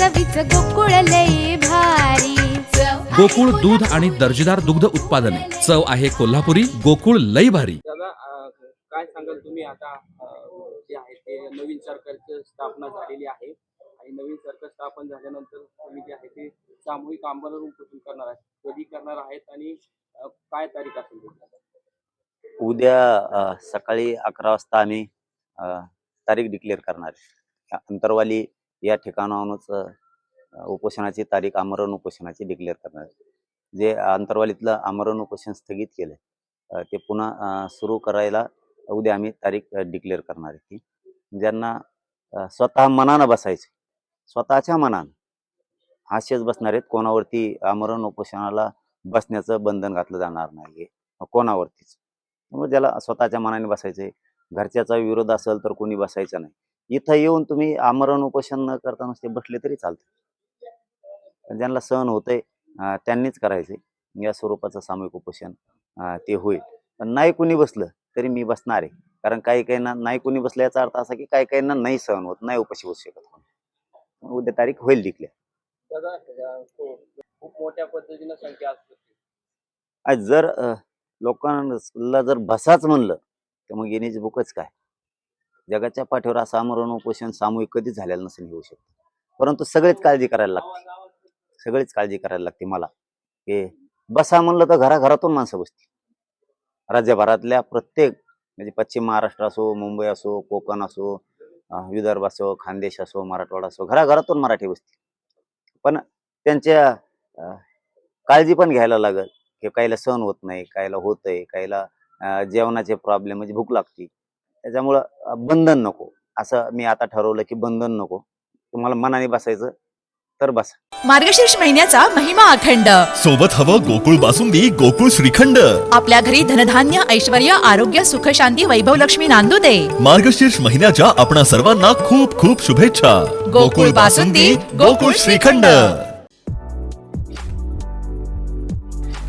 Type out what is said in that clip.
चवीच गोकुळ लई भारी गोकुळ दूध आणि दर्जेदार दुग्ध उत्पादने चव आहे कोल्हापुरी गोकुळ लई भारी दादा काय सांगाल तुम्ही आता जे आहे ते नवीन सरकारची स्थापना झालेली आहे आणि नवीन सरकार स्थापन झाल्यानंतर तुम्ही जे आहे ते सामूहिक आंदोलन उपोषण करणार आहे कधी करणार आहेत आणि काय तारीख असेल? उद्या सकाळी अकरा वाजता आम्ही तारीख डिक्लेअर करणार आहे. अंतरवाली या ठिकाणाहूनच उपोषणाची तारीख आमरण उपोषणाची डिक्लेअर करणार. जे अंतरवालीतलं आमरण उपोषण स्थगित केलं ते पुन्हा सुरू करायला उद्या आम्ही तारीख डिक्लेअर करणार आहे की ज्यांना स्वतः मनानं बसायचं स्वतःच्या मनानं हास्यच बसणार आहेत कोणावरती आमरण उपोषणाला बसण्याचं बंधन घातलं जाणार नाही कोणावरतीच. मग ज्याला स्वतःच्या मनाने बसायचंय घरच्याचा विरोध असेल तर कोणी बसायचं नाही. इथं येऊन तुम्ही आमरण उपोषण न करता नुसते बसले तरी चालतं ज्यांना सहन होतंय त्यांनीच करायचे या स्वरूपाचं सामूहिक उपोषण ते होईल. पण नाही कुणी बसलं तरी मी बसणार आहे. कारण काही काहींना नाही कुणी बसलं याचा अर्थ असा की काही काहींना नाही सहन होत नाही उपाशी बसू शकत. उद्या तारीख होईल डिक्लेअर दादा अं, तो खूप मोठ्या पद्धतीनं संख्या असते. आज जर लोकांना जर बसाच म्हणलं तर मग येण्याची बुकच काय? जगाच्या पाठीवर असं आमरण उपोषण सामूहिक कधीच झालेलं नसेल होऊ शकतं. परंतु सगळेच काळजी करायला लागते. सगळीच काळजी करायला लागते मला. की बसा म्हणलं तर घराघरातून माणसं बसतील. राज्यभरातल्या प्रत्येक म्हणजे पश्चिम महाराष्ट्र असो मुंबई असो कोकण असो विदर्भ असो खानदेश असो मराठवाडा असो घराघरातून मराठी बसतील. पण त्यांच्या काळजी पण घ्यायला लागल. की काहीला सहन होत नाही काहीला होत आहे काहीला जेवणाचे प्रॉब्लेम म्हणजे भूक लागते. त्याच्यामुळं बंधन नको. असं मी आता ठरवलं की बंधन नको. तुम्हाला मनाने बसायचं तर बसा. मार्गशीर्ष महिन्याचा महिमा अखंड. सोबत हवं गोकुळ बासुंदी गोकुळ श्रीखंड. आपल्या घरी धनधान्य ऐश्वर आरोग्य सुख शांती वैभव लक्ष्मी नांदू दे. मार्गशीर्ष महिन्याच्या आपणा सर्वांना खूप खूप शुभेच्छा. गोकुळ बासुंदी, गोकुळ श्रीखंड.